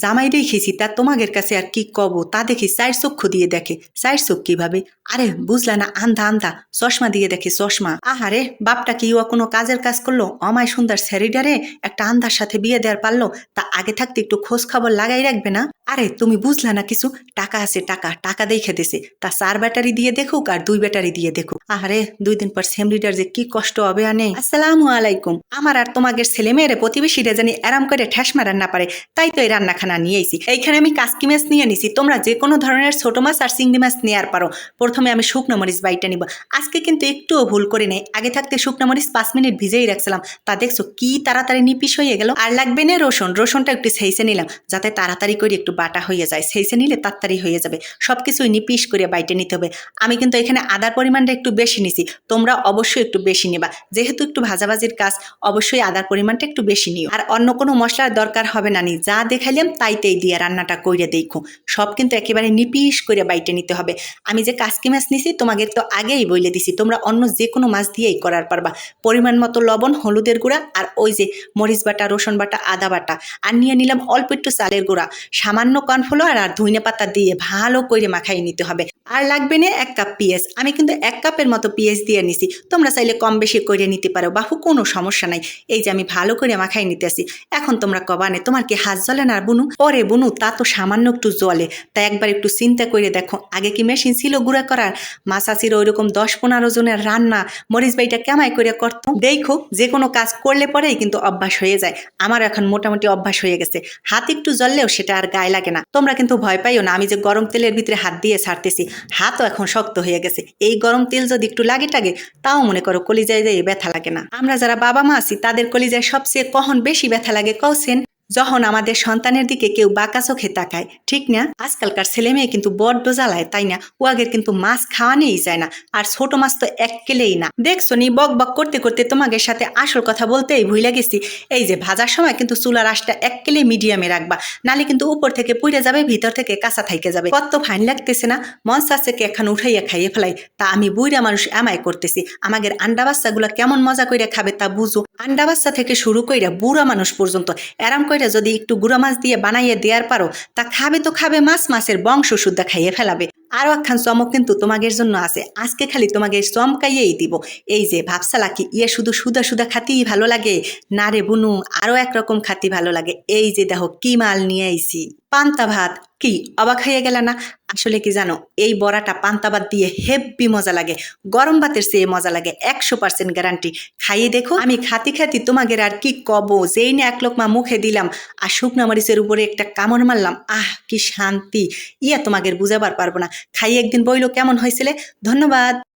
জামাই দেখেছি, তা তোমাদের কাছে আর কি কব? তা দেখি চার চক্ষু দিয়ে দেখে। চার চোখ কীভাবে? আরে, বুঝলা না, আন্ধা আন্ধা। চশমা দিয়ে দেখে চশমা। আহারে, বাপটা কি ও কোনো কাজের কাজ করল? অমায় সুন্দর স্যারিডারে একটা আন্ধার সাথে বিয়ে দেওয়ার পারল? তা আগে থাকতে একটু খোঁজ খবর লাগাই রাখবে না? আরে, তুমি বুঝলা না কিছু? টাকা আছে, টাকা। টাকা দেখে দিছে তা চার ব্যাটারি দিয়ে দেখুক আর দুই ব্যাটারি দিয়ে দেখুক। আরে দুই দিন পর সেম লিডার যে কি কষ্ট হবে আনে। আসসালামু আলাইকুম। আমার আর তোমাদের ছেলে মেয়েরে প্রতিবেশীরা জানি আরাম করে ঠ্যাস মারান না পারে। তাই তো এই রান্নাখানা নিয়ে নিয়েছি এইখানে আমি কাসকি মাছ নিয়ে নিছি। তোমরা যে কোনো ধরনের ছোট মাছ আর চিংড়ি মাছ নেওয়ার পারো। প্রথমে আমি শুকনো মরিচ বাইটা নিব। আজকে কিন্তু একটুও ভুল করে নেই। আগে থাকতে শুকনো মরিচ পাঁচ মিনিট ভিজেই রাখছিলাম। তা দেখছ কি তাড়াতাড়ি নিপিস হয়ে গেল। আর লাগবে না রসুন। রসুনটা একটু সেইসে নিলাম, যাতে তাড়াতাড়ি করে একটু বাটা হয়ে যায় সেইসে নিলে তাড়াতাড়ি হয়ে যাবে। সব কিছুই নিপিস করে বাইটে নিতে হবে। আমি কিন্তু এখানে আদার পরিমাণটা একটু বেশি নিছি, তোমরা অবশ্যই একটু বেশি নেবা। যেহেতু একটু ভাজাভাজির কাজ, অবশ্যই আদার পরিমাণটা একটু বেশি নিও। আর অন্য কোনো মশলার দরকার হবে না নি, যা দেখাইলাম তাইতেই দিয়ে রান্নাটা কইরে দেখো। সব কিন্তু একেবারে নিপিস করে বাইটে নিতে হবে। আমি যে কাসকি মাছ নিছি, তোমাকে তো আগেই বলে দিছি, তোমরা অন্য যে কোনো মাছ দিয়েই করার পারবা। পরিমাণ মতো লবণ, হলুদের গুঁড়া, আর ওই যে মরিচ বাটা, রসুন বাটা, আদা বাটা, আর নিয়ে নিলাম অল্প একটু চালের গুঁড়া। সামান্য কর্নফ্লাওয়ার আর ধুইনে পাতা দিয়ে ভালো করে মাখাই নিতে হবে। আর লাগবে না এক কাপ পিঁয়াজ আমি কিন্তু এক কাপের মতো পিঁয়াজ দিয়ে নিছি। তোমরা চাইলে কম বেশি করে নিতে পারো, বাহু, কোনো সমস্যা নাই। এই যে আমি ভালো করে মাখাই নিতে আসি এখন তোমরা কবানে, তোমার কি হাত জ্বলে না বুনু? ওরে বুনু, তা তো সামান্য একটু জলে তাই একবার একটু চিন্তা করে দেখো। আগে কি মেশিন ছিল গুঁড়া করার? মাসাচির ওইরকম দশ পনেরো জনের রান্না। মরিচ বাইটা কেমাই করে করতো? দেখো, যে কোনো কাজ করলে পরেই কিন্তু অভ্যাস হয়ে যায়। আমার এখন মোটামুটি অভ্যাস হয়ে গেছে। হাত একটু জ্বললেও সেটা আর গায়ে লাগে না। তোমরা কিন্তু ভয় পাইও না। আমি যে গরম তেলের ভিতরে হাত দিয়ে ছাড়তেছি। হাতও এখন শক্ত হয়ে গেছে। এই গরম তেল যদি একটু লাগে টাগে, তাও মনে করো কলিজায় দিয়ে ব্যথা লাগে না। আমরা যারা বাবা মা আছি, তাদের কলিজায় সবচেয়ে কখন বেশি ব্যথা লাগে কৌছেন যখন আমাদের সন্তানের দিকে কেউ বাঁকা চোখে তাকায়, ঠিক না? আজকালকার ছেলে মেয়ে কিন্তু বড্ড জ্বালায়, তাই না? ও আগের কিন্তু মাছ খাওয়ানেই যায় না, আর ছোট মাছ তো এক কেলেই না। দেখছ নি, বক বক করতে করতে তোমাদের সাথে আসল কথা বলতেই ভুলে গেছি। এই যে ভাজার সময় কিন্তু চুলার আঁশটা এক কেলে মিডিয়ামে রাখবা, নালে কিন্তু উপর থেকে পুড়ে যাবে, ভিতর থেকে কাঁচা থাইকে যাবে। কত ফাইন লাগতেছে না? মন চাচ্ছে এখন উঠাইয়া খাইয়ে ফেলাই। তা আমি বুইরা মানুষ আমায় করতেছি। আমাদের আন্ডা বাচ্চাগুলো কেমন মজা কইরা খাবে তা বুঝো। আন্ডা বাচ্চা থেকে শুরু কইরা বুড়া মানুষ পর্যন্ত, এরাম কইরা যদি একটু গুঁড়া মাছ দিয়ে বানাইয়ে দেওয়ার পারো, তা খাবে তো খাবে মাছ, মাছের বংশ শুদ্ধা খাইয়ে ফেলাবে। আরও একখান চমক কিন্তু তোমাদের জন্য আছে। আজকে খালি তোমাকে চমকাইয়েই দিব। এই যে ভাবসালা কি ইয়ে শুধু সুদা সুদা খাতেই ভালো লাগে? না রে বুনু আরও একরকম খাতি ভালো লাগে। এই যে দেখো, কি মাল নিয়ে আইছি। পান্তা ভাত। কি, অবাক হয়ে গেল না? আসলে কি জানো, এই বড়াটা পান্তা ভাত দিয়ে হেব্বি মজা লাগে। গরম ভাতের চেয়ে মজা লাগে, একশো পার্সেন্ট গ্যারান্টি খাইয়ে দেখো, আমি খাতি খাতি তোমাদের আর কি কব, যেই না এক লোকমা মুখে দিলাম, আর শুকনা মরিচের উপরে একটা কামড় মারলাম, আহ, কি শান্তি। ইয়া তোমাদের বুঝাবার পারব না। খাইয়ে একদিন বইলো কেমন হয়েছিলে? ধন্যবাদ।